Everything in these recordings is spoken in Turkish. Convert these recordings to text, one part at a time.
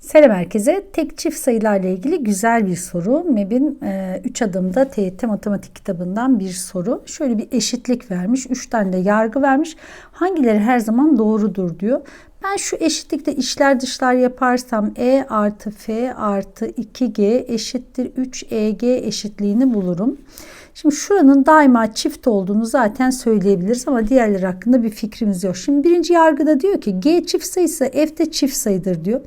Selam herkese. Tek çift sayılarla ilgili güzel bir soru. MEB'in 3 adımda TYT matematik kitabından bir soru. Şöyle bir eşitlik vermiş. 3 tane de yargı vermiş. Hangileri her zaman doğrudur diyor. Ben şu eşitlikte işler dışlar yaparsam E artı F artı 2G eşittir 3EG eşitliğini bulurum. Şimdi şuranın daima çift olduğunu zaten söyleyebiliriz ama diğerleri hakkında bir fikrimiz yok. Şimdi birinci yargıda diyor ki G çift sayısı F de çift sayıdır diyor.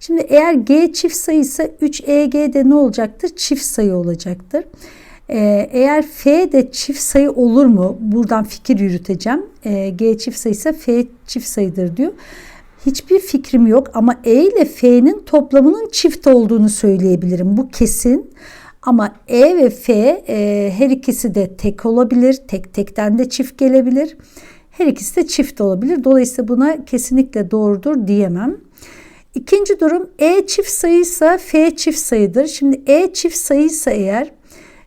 Şimdi eğer G çift sayısı 3EG'de ne olacaktır? Çift sayı olacaktır. Ee, eğer F de çift sayı olur mu? Buradan fikir yürüteceğim. Ee, G çift sayısı F çift sayıdır diyor. Hiçbir fikrim yok ama E ile F'nin toplamının çift olduğunu söyleyebilirim. Bu kesin. Ama E ve F e, her ikisi de tek olabilir. Tek tekten de çift gelebilir. Her ikisi de çift olabilir. Dolayısıyla buna kesinlikle doğrudur diyemem. İkinci durum E çift sayıysa F çift sayıdır. Şimdi E çift sayıysa eğer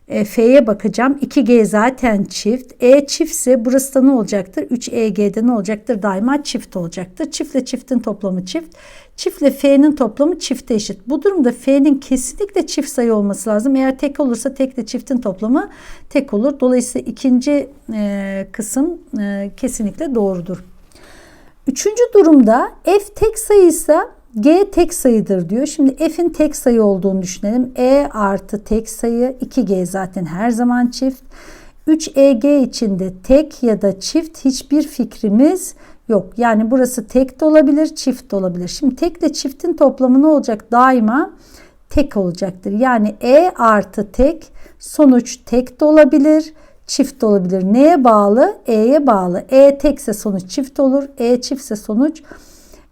e, F'ye bakacağım. 2G zaten çift. E çiftse burası da ne olacaktır? 3EG'de ne olacaktır? Daima çift olacaktır. Çiftle çiftin toplamı çift. Çiftle F'nin toplamı çifte eşit. Bu durumda F'nin kesinlikle çift sayı olması lazım. Eğer tek olursa tekle çiftin toplamı tek olur. Dolayısıyla ikinci e, kısım e, kesinlikle doğrudur. Üçüncü durumda F tek sayıysa G tek sayıdır diyor. Şimdi F'in tek sayı olduğunu düşünelim. E artı tek sayı 2G zaten her zaman çift. 3EG içinde tek ya da çift hiçbir fikrimiz yok. Yani burası tek de olabilir, çift de olabilir. Şimdi tekle çiftin toplamı ne olacak? Daima tek olacaktır. Yani E artı tek sonuç tek de olabilir, çift de olabilir. Neye bağlı? E'ye bağlı. E tekse sonuç çift olur. E çiftse sonuç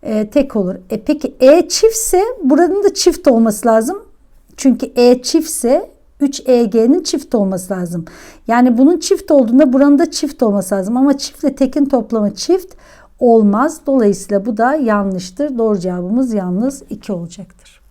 e, tek olur. E peki E çiftse buranın da çift olması lazım. Çünkü E çiftse 3EG'nin çift olması lazım. Yani bunun çift olduğunda buranın da çift olması lazım. Ama çiftle tekin toplamı çift olmaz. Dolayısıyla bu da yanlıştır. Doğru cevabımız yalnız 2 olacaktır.